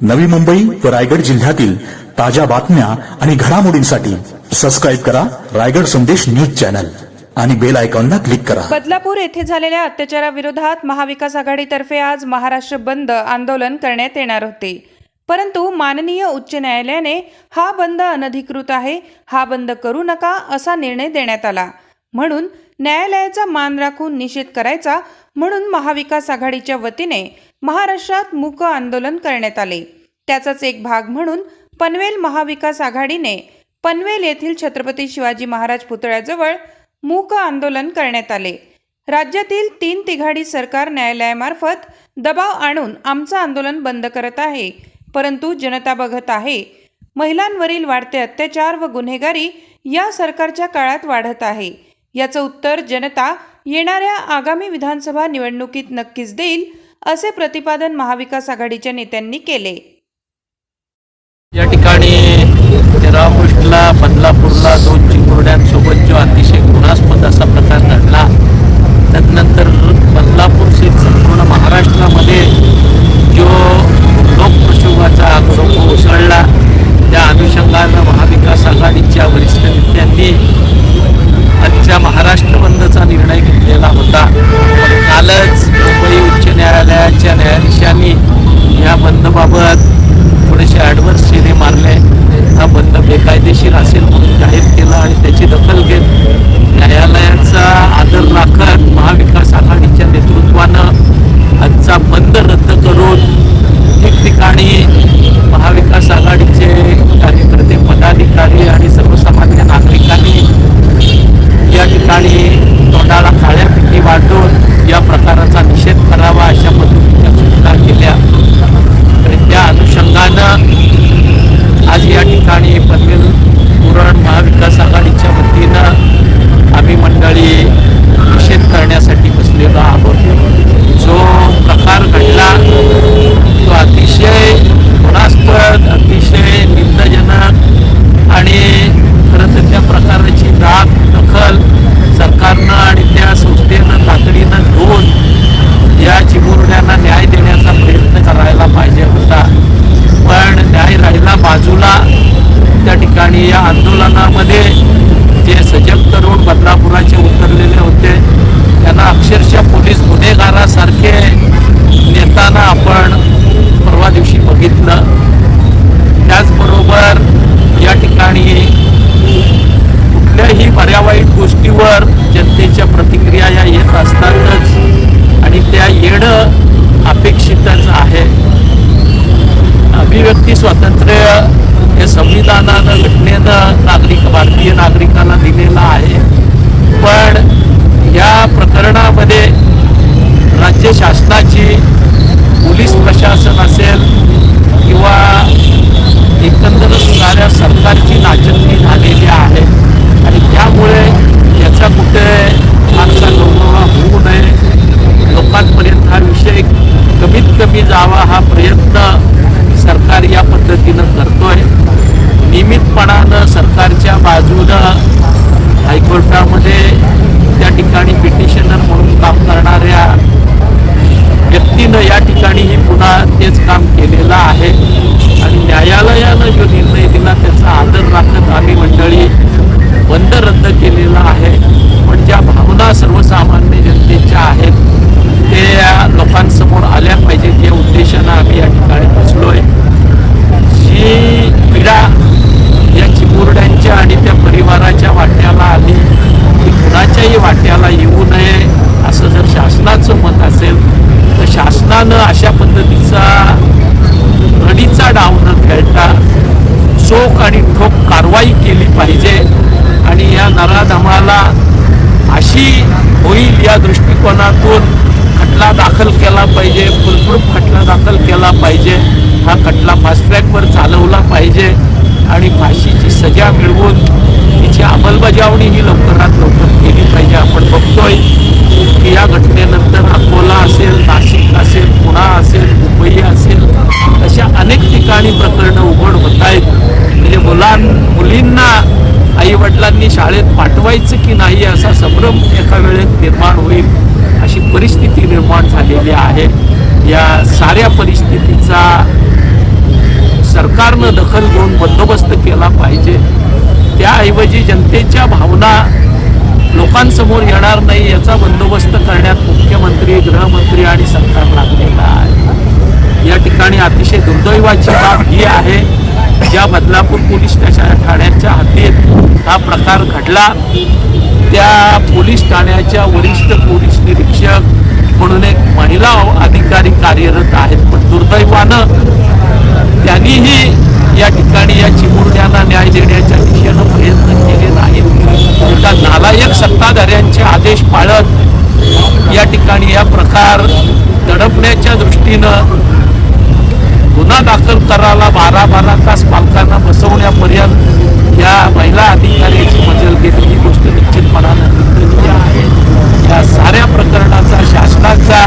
नवी मुंबई व रायगड जिल्ह्यातील ताज्या बातम्या आणि घडामोडींसाठी सबस्क्राईब करा रायगड संदेश न्यूज चॅनल आणि बेल आयकॉनला क्लिक करा. बदलापूर येथे झालेल्या अत्याचाराविरोधात महाविकास आघाडीतर्फे आज महाराष्ट्र बंद आंदोलन करण्यात येणार होते. परंतु माननीय उच्च न्यायालयाने हा बंद अनधिकृत आहे हा बंद करू नका असा निर्णय देण्यात आला. म्हणून न्यायालयाचा मान राखून निषेध करायचा म्हणून महाविकास आघाडीच्या वतीने महाराष्ट्रात मूक आंदोलन करण्यात आले. त्याचाच एक भाग म्हणून पनवेल महाविकास आघाडीने पनवेल येथील छत्रपती शिवाजी महाराज पुतळ्याजवळ मूक आंदोलन करण्यात आले. राज्यातील तीन तिघाडी सरकार न्यायालयामार्फत दबाव आणून आमचं आंदोलन बंद करत आहे. परंतु जनता बघत आहे. महिलांवरील वाढते अत्याचार व गुन्हेगारी या सरकारच्या काळात वाढत आहे. याचं उत्तर जनता येणाऱ्या आगामी विधानसभा निवडणुकीत नक्कीच देईल असे प्रतिपादन महाविकास आघाडीच्या नेत्यांनी केले. या ठिकाणी रामकृष्णला बदलापूरला दोन चिमुरड्यांसोबत जो अतिशय गुणास्पद असा प्रकार घडला त्यानंतर बदलापूरचे संपूर्ण महाराष्ट्रामध्ये बंदबाबत थोडेसे ॲडव्हर्स सिने मारले. हा बंद बेकायदेशीर असेल म्हणून जाहीर केला आणि त्याची दखल घेत न्यायालयाचा आदर राखत महाविकास आघाडीच्या नेतृत्वानं आजचा बंद रद्द करून ठिकठिकाणी महाविकास आघाडीचे कार्यकर्ते पदाधिकारी आणि सर्वसामान्य नागरिकांनी या ठिकाणी तोंडाला काळ्या पिठी वाटून या प्रकाराचा निषेध करावा अशा अनुषंगानं आज या ठिकाणी पनवेल पुरण महाविकास आघाडीच्या वतीनं आम्ही मंडळी निषेध करण्यासाठी बसलेलो आहोत. जो प्रकार घडला तो अतिशय गुणास्पद अतिशय निंदजनक आणि खरं तर त्या प्रकाराची दाग दखल सरकारनं आणि त्या संस्थेनं तातडीनं घेऊन या चिमुरड्यांना न्याय देण्याचा प्रयत्न करायला पाहिजे होता पण न्याय राहिला बाजूला त्या ठिकाणी या आंदोलनामध्ये जे सजग बदलापुराचे उतरलेले होते त्यांना अक्षरशः पोलीस गुन्हेगारासारखे नेताना आपण परवा दिवशी बघितलं. त्याचबरोबर या ठिकाणी कुठल्याही पर्यावरण भारतीय नागरिकांना दिलेलं आहे. पण या प्रकरणामध्ये राज्य शासनाची पोलीस प्रशासन असेल किंवा एकंदरच साऱ्या सरकारची नाचंदी झालेली आहे. आणि त्यामुळे याचा कुठे फारसा गौरव होऊ नये. लोकांपर्यंत हा विषय कमीत कमी जावा हा प्रयत्न सरकार या पद्धतीनं करतोय. नियमितपणानं सरकारच्या बाजूनं हायकोर्टामध्ये त्या ठिकाणी पिटिशनर म्हणून काम करणाऱ्या व्यक्तीनं या ठिकाणीही पुन्हा तेच काम केलेलं आहे. आणि न्यायालयानं जो निर्णय दिला त्याचा आदर राखत आम्ही मंडळी बंद रद्द केलेला आहे. पण ज्या भावना सर्वसाधारण जनतेच्या आहेत ते या लोकांसमोर आल्या पाहिजेत या उद्देशानं आम्ही या ठिकाणी बसलोय जी पीडा या चिमुरड्यांच्या आणि त्या परिवाराच्या वाट्याला आली ती कुणाच्याही वाट्याला येऊ नये असं जर शासनाचं मत असेल तर शासनानं अशा पद्धतीचा रडीचा डाव न खेळता चोख आणि ठोक कारवाई केली पाहिजे. आणि या नराधमाला अशी होईल या दृष्टिकोनातून खटला दाखल केला पाहिजे फुलप्रूफ खटला दाखल केला पाहिजे. हा खटला फास्ट्रॅकवर चालवला पाहिजे. आणि फाशीची सजा मिळवून तिची अंमलबजावणी ही लवकरात लवकर केली पाहिजे. आपण बघतोय की या घटनेनंतर अकोला असेल नाशिक असेल पुणा असेल मुंबई असेल अशा अनेक ठिकाणी प्रकरणं उघड होत आहेत म्हणजे मुलां मुलींना आईवडिलांनी शाळेत पाठवायचं की नाही असा संभ्रम एका वेळेत निर्माण होईल अशी परिस्थिती निर्माण झालेली आहे. या साऱ्या परिस्थितीचा सरकारनं दखल घेऊन बंदोबस्त केला पाहिजे. त्याऐवजी जनतेच्या भावना लोकांसमोर येणार नाही याचा बंदोबस्त करण्यात मुख्यमंत्री गृहमंत्री आणि सरकार लागलेला आहे. या ठिकाणी अतिशय दुर्दैवाची बाब ही आहे ज्या बदलापूर पोलीस स्टेशन ठाण्याच्या हद्दीत हा प्रकार घडला. त्या पोलीस ठाण्याच्या वरिष्ठ पोलीस निरीक्षक म्हणून एक महिला अधिकारी कार्यरत आहेत. पण दुर्दैवानं त्यांनीही या ठिकाणी या चिमुरड्यांना न्याय देण्याच्या एका नालायक सत्ताधाऱ्यांचे आदेश पाळत या ठिकाणी या प्रकार दडपण्याच्या दृष्टीनं गुन्हा दाखल करायला बारा बारा तास पालकांना बसवण्यापर्यंत या महिला अधिकाऱ्याची मजल घेतली ही गोष्ट निश्चितपणानं निंदनीय आहे. या साऱ्या प्रकरणाचा शासनाचा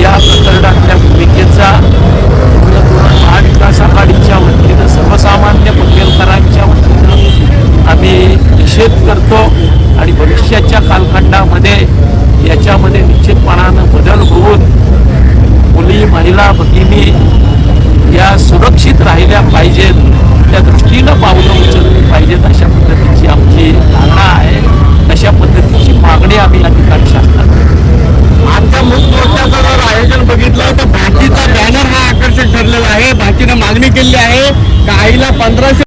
या प्रकरणातल्या भूमिकेचा महाविकास आघाडीच्या वतीनं सर्वसामान्य पटेलकरांच्या वतीनं आम्ही निषेध करतो आणि भविष्याच्या कालखंडामध्ये याच्यामध्ये निश्चितपणानं बदल होऊन मुली महिला भगिनी या सुरक्षित राहिल्या पाहिजेत त्या दृष्टीनं पावलं उचलली पाहिजेत अशा पद्धतीची आमची धारणा आहे. अशा पद्धतीची मागणी आम्ही या ठिकाणी शासनात आता मुख्य जर आयोजन बघितलं तर भाजीचा बॅनर हा आकर्षक ठरलेला आहे. भाजीनं मागणी केली आहे का आईला पंधराशे